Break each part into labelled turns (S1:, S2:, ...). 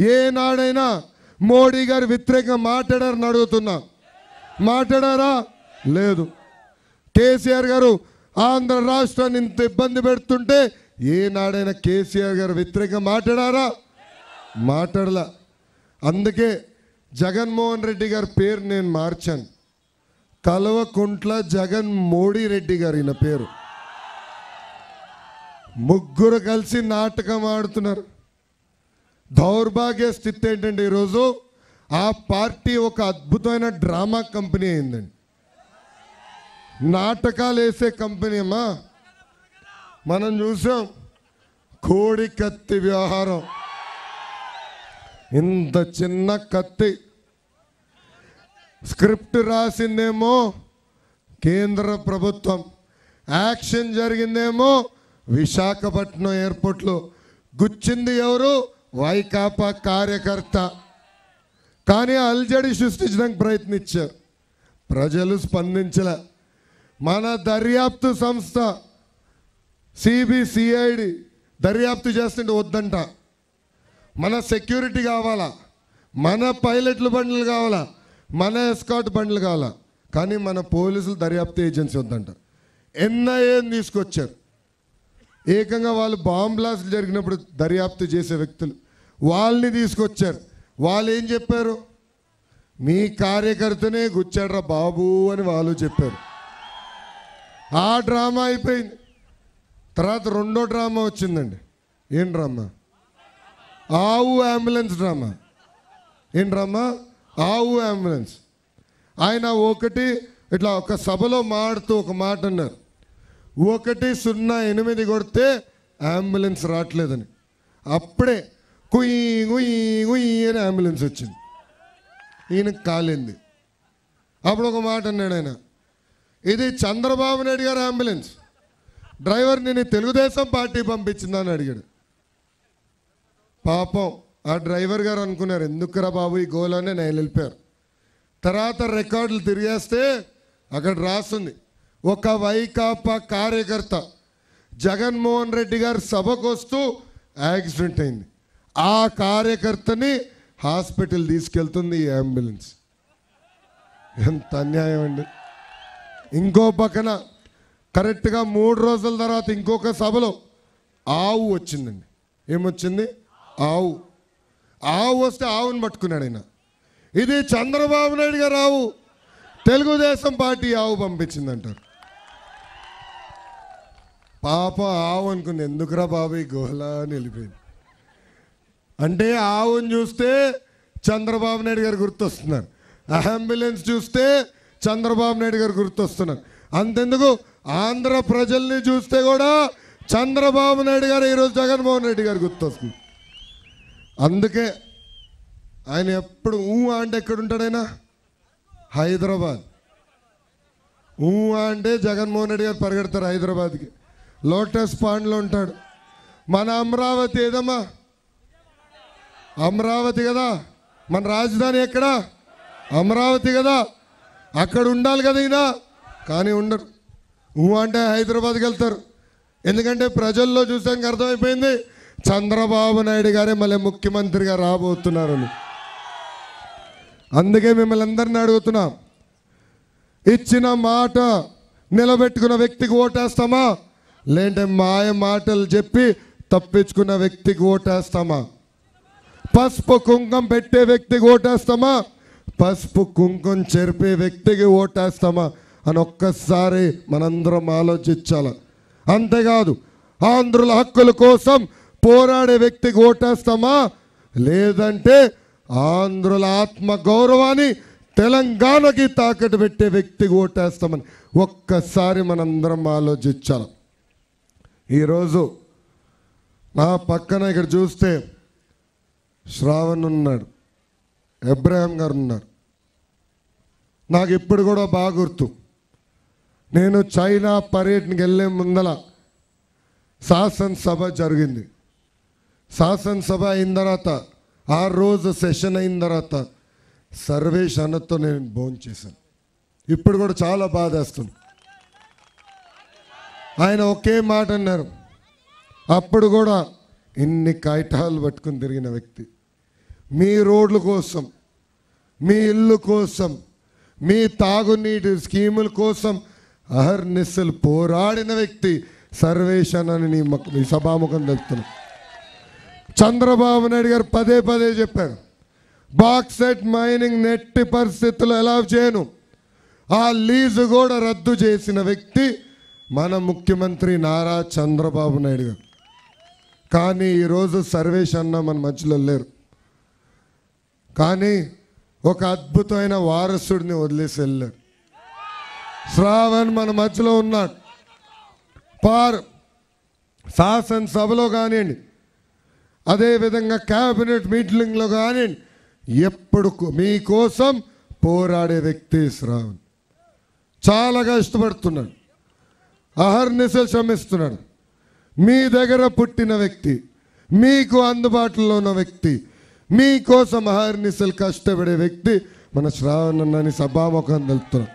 S1: ఏనాడైనా మోడీ గారు వ్యతిరేకంగా మాట్లాడారని అడుగుతున్నా. మాట్లాడారా? లేదు. కేసీఆర్ గారు ఆంధ్ర రాష్ట్రాన్ని ఇంత ఇబ్బంది పెడుతుంటే ఏనాడైనా కేసీఆర్ గారు వ్యతిరేకంగా మాట్లాడారా? మాట్లాడలా. అందుకే జగన్మోహన్ రెడ్డి గారి పేరు నేను మార్చాను. కలవకుంట్ల జగన్ మోడీ రెడ్డి గారు ఈయన పేరు. ముగ్గురు కలిసి నాటకం ఆడుతున్నారు. దౌర్భాగ్య స్థితి ఏంటంటే ఈరోజు? ఆ పార్టీ ఒక అద్భుతమైన డ్రామా కంపెనీ అయిందండి. నాటకాలు వేసే కంపెనీ అమ్మా. మనం చూసాం కోడి కత్తి వ్యవహారం. ఇంత చిన్న కత్తి. స్క్రిప్ట్ రాసిందేమో కేంద్ర ప్రభుత్వం. యాక్షన్ జరిగిందేమో విశాఖపట్నం ఎయిర్పోర్ట్లో. గుచ్చింది ఎవరు? వైకాపా కార్యకర్త. కానీ అల్జడి సృష్టించడానికి ప్రయత్నించారు. ప్రజలు స్పందించలే. మన దర్యాప్తు సంస్థ సిబిసిఐడి దర్యాప్తు చేస్తుంటే వద్దంట. మన సెక్యూరిటీ కావాలా? మన పైలట్లు బండ్లు కావాలా? మన ఎస్కాట్ బండ్లు కావాలా? కానీ మన పోలీసులు దర్యాప్తు ఏజెన్సీ వద్దంట. ఎన్ఐఏని తీసుకొచ్చారు. ఏకంగా వాళ్ళు బాంబ్ బ్లాస్ట్ జరిగినప్పుడు దర్యాప్తు చేసే వ్యక్తులు. వాళ్ళని తీసుకొచ్చారు. వాళ్ళు ఏం చెప్పారు? మీ కార్యకర్తనే గుచ్చాడ్రా బాబు అని వాళ్ళు చెప్పారు. ఆ డ్రామా అయిపోయింది. తర్వాత రెండో డ్రామా వచ్చిందండి. ఏం డ్రామా? ఆవు అంబులెన్స్ డ్రామా. ఏం డ్రామా? ఆవు అంబులెన్స్. ఆయన ఒకటి ఇట్లా ఒక సభలో మాడుతూ ఒక మాట అన్నారు. ఒకటి సున్నా ఎనిమిది కొడితే అంబులెన్స్ రావట్లేదని. అప్పుడే కుయ్యి కుయ్యి కుయ్యి అని అంబులెన్స్ వచ్చింది. ఈయనకు కాలింది. అప్పుడు ఒక మాట అన్నాడు ఆయన. ఇది చంద్రబాబు నాయుడు గారు అంబులెన్స్ డ్రైవర్ నేను తెలుగుదేశం పార్టీ పంపించిందని అడిగాడు. పాపం ఆ డ్రైవర్ గారు అనుకున్నారు ఎందుకురా బాబు ఈ గోలని నేను వెళ్ళిపోయారు తర్వాత రికార్డులు తిరిగేస్తే అక్కడ రాస్తుంది. ఒక వైకాపా కార్యకర్త జగన్మోహన్ రెడ్డి గారు సభకు వస్తూ యాక్సిడెంట్ అయింది. ఆ కార్యకర్తని హాస్పిటల్ తీసుకెళ్తుంది ఈ అంబులెన్స్. ఎంత అన్యాయం అండి. ఇంకో పక్కన కరెక్ట్గా మూడు రోజుల తర్వాత ఇంకొక సభలో ఆవు వచ్చిందండి. ఏమొచ్చింది? ఆవు. ఆవు వస్తే ఆవుని పట్టుకున్నాడు ఆయన. ఇది చంద్రబాబు నాయుడు గారు ఆవు. తెలుగుదేశం పార్టీ ఆవు పంపించిందంటారు. పాప ఆవు అనుకుంది ఎందుకురా బాబు ఈ గోహలా? అని వెళ్ళిపోయింది. అంటే ఆవుని చూస్తే చంద్రబాబు నాయుడు గారు గుర్తొస్తున్నారు. అంబులెన్స్ చూస్తే చంద్రబాబు నాయుడు గారు గుర్తొస్తున్నారు. అంతెందుకు? ఆంధ్ర ప్రజల్ని చూస్తే కూడా చంద్రబాబు నాయుడు గారు ఈరోజు జగన్మోహన్ రెడ్డి గారు గుర్తొస్తుంది. అందుకే ఆయన ఎప్పుడు ఊ అంటే ఎక్కడ ఉంటాడైనా హైదరాబాద్. ఊ అంటే జగన్మోహన్ రెడ్డి గారు పరిగెడతారు హైదరాబాద్కి. లోటస్ పాండ్లో ఉంటాడు. మన అమరావతి ఏదమ్మా? అమరావతి కదా? మన రాజధాని ఎక్కడ? అమరావతి కదా? అక్కడ ఉండాలి కదా ఈయన? కానీ ఉండరు. ఊ అంటే హైదరాబాద్కి వెళ్తారు. ఎందుకంటే ప్రజల్లో చూసానికి అర్థమైపోయింది. చంద్రబాబు నాయుడు గారే మళ్ళీ ముఖ్యమంత్రిగా రాబోతున్నారని. అందుకే మిమ్మల్ని అందరిని అడుగుతున్నాం. ఇచ్చిన మాట నిలబెట్టుకున్న వ్యక్తికి ఓటేస్తామా? లేదంటే మాయ మాటలు చెప్పి తప్పించుకున్న వ్యక్తికి ఓటేస్తామా? పసుపు కుంకం పెట్టే వ్యక్తికి ఓటేస్తామా? పసుపు కుంకం చెరిపే వ్యక్తికి ఓటేస్తామా? అని ఒక్కసారి మనందరం ఆలోచించాల. అంతేకాదు ఆంధ్రుల హక్కుల కోసం పోరాడే వ్యక్తికి ఓటేస్తామా? లేదంటే ఆంధ్రుల ఆత్మ గౌరవాన్ని తెలంగాణకి తాకట్టు పెట్టే వ్యక్తికి ఓటేస్తామని ఒక్కసారి మనందరం ఆలోచించాలి. ఈరోజు నా పక్కన ఇక్కడ చూస్తే శ్రావణ్ ఉన్నాడు ఎబ్రహాం గారు ఉన్నారు. నాకు ఇప్పుడు కూడా బాగా గుర్తు. నేను చైనా పర్యటనకి వెళ్ళే ముందల శాసనసభ జరిగింది. శాసనసభ అయిన తర్వాత ఆ రోజు సెషన్ అయిన తర్వాత సర్వేష్ అన్నతో నేను భోజనం చేశాను ఇప్పుడు కూడా చాలా బాధేస్తుంది. ఆయన ఒకే మాట అన్నారు. అప్పుడు కూడా ఇన్ని కాగితాలు పట్టుకుని తిరిగిన వ్యక్తి. మీ రోడ్ల కోసం మీ ఇల్లు కోసం మీ తాగునీటి స్కీముల కోసం అహర్నిస్సులు పోరాడిన వ్యక్తి సర్వేషన్ అని నీ మీ సభాముఖం తెలుపుతున్నా చంద్రబాబు నాయుడు గారు పదే పదే చెప్పారు. బాక్సెట్ మైనింగ్ నెట్టి పరిస్థితులు ఎలా చేయను? ఆ లీజు కూడా రద్దు చేసిన వ్యక్తి మన ముఖ్యమంత్రి నారా చంద్రబాబు నాయుడు గారు. కానీ ఈరోజు సర్వేష్ అన్న మన మధ్యలో లేరు. కానీ ఒక అద్భుతమైన వారసుడిని వదిలేసి వెళ్ళారు శ్రావణ్ మన మధ్యలో ఉన్నాడు. పార్ శాసనసభలో కానివ్వండి అదేవిధంగా క్యాబినెట్ మీటింగ్లో కానివ్వండి ఎప్పుడు మీకోసం పోరాడే వ్యక్తి శ్రావణ్. చాలా కష్టపడుతున్నాడు అహర్నిశలు శ్రమిస్తున్నాడు. మీ దగ్గర పుట్టిన వ్యక్తి మీకు అందుబాటులో ఉన్న వ్యక్తి మీకోసం అహర్నిశలు కష్టపడే వ్యక్తి మన శ్రావణన్నని సభాముఖం తెలుపుతున్నాడు.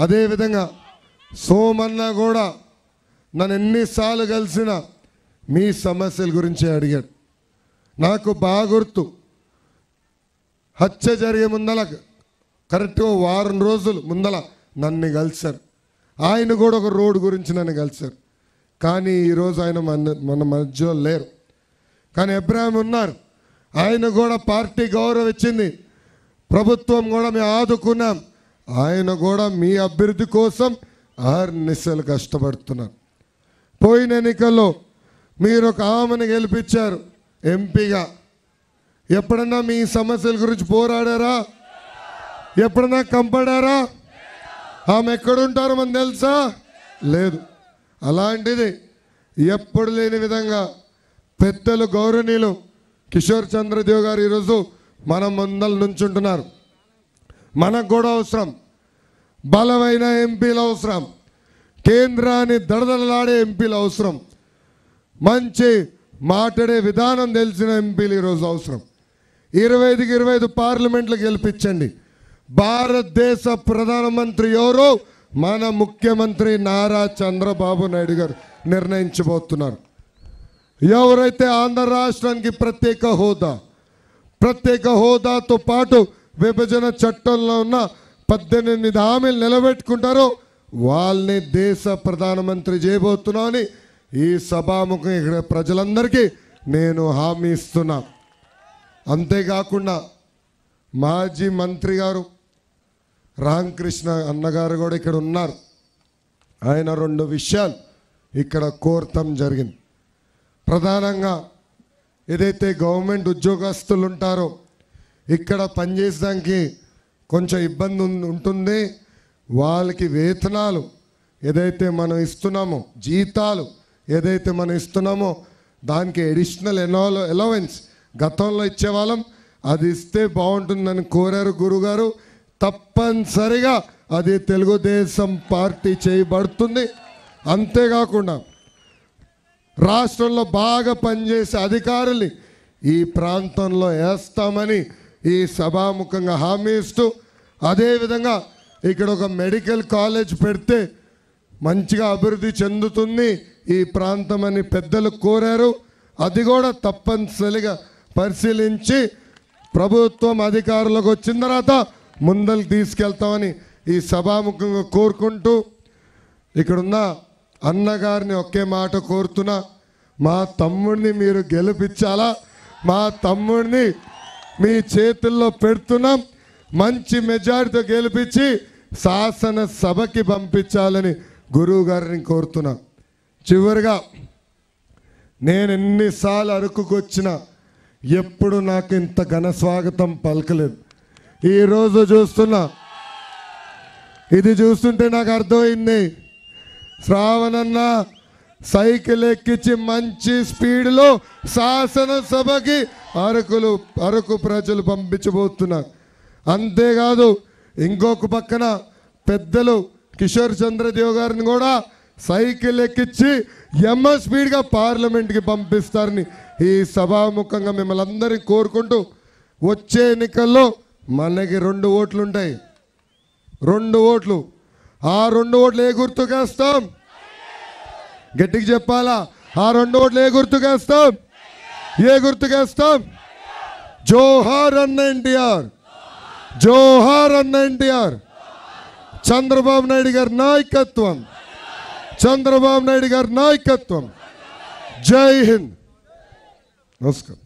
S1: అదేవిధంగా సోమన్న కూడా నన్ను ఎన్నిసార్లు కలిసిన మీ సమస్యల గురించి అడిగాడు. నాకు బాగా గుర్తు హత్య జరిగే ముందల కరెక్ట్గా వారం రోజులు ముందల నన్ను కలిశారు. ఆయన కూడా ఒక రోడ్డు గురించి నన్ను కలిశారు. కానీ ఈరోజు ఆయన మన మన మధ్యలో లేరు. కానీ ఎబ్రాహిం ఉన్నారు. ఆయన కూడా పార్టీ గౌరవం ఇచ్చింది ప్రభుత్వం కూడా మేము ఆదుకున్నాం. ఆయన కూడా మీ అభివృద్ధి కోసం ఆర్నిశలు కష్టపడుతున్నారు. పోయిన ఎన్నికల్లో మీరు ఒక ఆమెను గెలిపించారు ఎంపీగా. ఎప్పుడన్నా మీ సమస్యల గురించి పోరాడారా? ఎప్పుడన్నా కంపడారా? ఆమె ఎక్కడుంటారో మనకు తెలుసా? లేదు. అలాంటిది ఎప్పుడు లేని విధంగా పెద్దలు గౌరవనీయులు కిషోర్ చంద్రదేవ్ గారు ఈరోజు మన ముందల నుంచుంటున్నారు. మనకు కూడా అవసరం. బలమైన ఎంపీలు అవసరం. కేంద్రాన్ని దడదడలాడే ఎంపీలు అవసరం. మంచి మాట్లాడే విధానం తెలిసిన ఎంపీలు ఈరోజు అవసరం. ఇరవై ఐదుకి ఇరవై ఐదు పార్లమెంట్లు గెలిపించండి. భారతదేశ ప్రధానమంత్రి ఎవరో? మన ముఖ్యమంత్రి నారా చంద్రబాబు నాయుడు గారు నిర్ణయించబోతున్నారు. ఎవరైతే ఆంధ్ర రాష్ట్రానికి ప్రత్యేక హోదా ప్రత్యేక హోదాతో పాటు విభజన చట్టంలో ఉన్న పద్దెనిమిది హామీలు నిలబెట్టుకుంటారో వాళ్ళని దేశ ప్రధానమంత్రి చేయబోతున్నామని ఈ సభాముఖం ఇక్కడ ప్రజలందరికీ నేను హామీ ఇస్తున్నా. అంతేకాకుండా మాజీ మంత్రి గారు రామకృష్ణ అన్నగారు కూడా ఇక్కడ ఉన్నారు. ఆయన రెండు విషయాలు ఇక్కడ కోరటం జరిగింది. ప్రధానంగా ఏదైతే గవర్నమెంట్ ఉద్యోగస్తులు ఉంటారో ఇక్కడ పనిచేసడానికి కొంచెం ఇబ్బంది ఉం- ఉంటుంది. వాళ్ళకి వేతనాలు ఏదైతే మనం ఇస్తున్నామో జీతాలు ఏదైతే మనం ఇస్తున్నామో దానికి ఎడిషనల్ ఎనోలో ఎలవెన్స్ గతంలో ఇచ్చేవాళ్ళం. అది ఇస్తే బాగుంటుందని కోరారు గురుగారు. తప్పనిసరిగా అది తెలుగుదేశం పార్టీ చేయబడుతుంది. అంతేకాకుండా రాష్ట్రంలో బాగా పనిచేసే అధికారుల్ని ఈ ప్రాంతంలో వేస్తామని ఈ సభాముఖంగా హామీ ఇస్తూ అదేవిధంగా ఇక్కడ ఒక మెడికల్ కాలేజ్ పెడితే మంచిగా అభివృద్ధి చెందుతుంది ఈ ప్రాంతం అని పెద్దలు కోరారు. అది కూడా తప్పనిసరిగా పరిశీలించి ప్రభుత్వం అధికారులకు వచ్చిన తర్వాత ముందలు తీసుకెళ్తామని ఈ సభాముఖంగా కోరుకుంటూ ఇక్కడున్న అన్నగారిని ఒకే మాట కోరుతున్నా. మా తమ్ముడిని మీరు గెలిపించాలా? మా తమ్ముడిని మీ చేతుల్లో పెడుతున్నాం. మంచి మెజారిటీతో గెలిపించి శాసన సభకి పంపించాలని గురువు గారిని కోరుతున్నా. చివరిగా నేను ఎన్నిసార్లు అరకుకు ఎప్పుడు నాకు ఇంత ఘన స్వాగతం పలకలేదు. ఈరోజు చూస్తున్నా. ఇది చూస్తుంటే నాకు అర్థమైంది. శ్రావణన్న సైకిల్ ఎక్కించి మంచి స్పీడ్లో శాసనసభకి అరకులు అరకు ప్రజలు పంపించబోతున్నారు. అంతేకాదు ఇంకొక పక్కన పెద్దలు కిషోర్ చంద్రదేవ్ గారిని కూడా సైకిల్ ఎక్కించి ఎమ్మ స్పీడ్గా పార్లమెంట్కి పంపిస్తారని ఈ సభాముఖంగా మిమ్మల్ని అందరినీ కోరుకుంటూ వచ్చే ఎన్నికల్లో మనకి రెండు ఓట్లు ఉంటాయి రెండు ఓట్లు. ఆ రెండు ఓట్లు ఏ గుర్తుకేస్తాం? గట్టికి చెప్పాలా? ఆ రెండు ఓట్లు ఏ గుర్తుకేస్తాం? ఏ గుర్తుకేస్తాం? జోహార్ అన్న ఎన్టీఆర్. జోహార్ అన్న ఎన్టీఆర్. చంద్రబాబు నాయుడు గారి నాయకత్వం. చంద్రబాబు నాయుడు గారి నాయకత్వం. జై హింద్. నమస్కారం.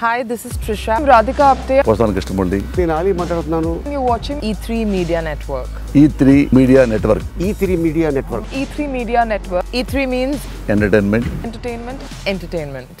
S2: Hi, this is Trisha. I'm Radhika Apte.
S3: వస్తాను కృష్ణమూర్తి
S4: నేను ఆలీ మాట్లాడుతున్నాను
S2: You're watching E3 Media Network.
S3: E three media network
S4: E three media network
S2: E3 Media Network. E3 means
S3: entertainment
S2: entertainment, entertainment.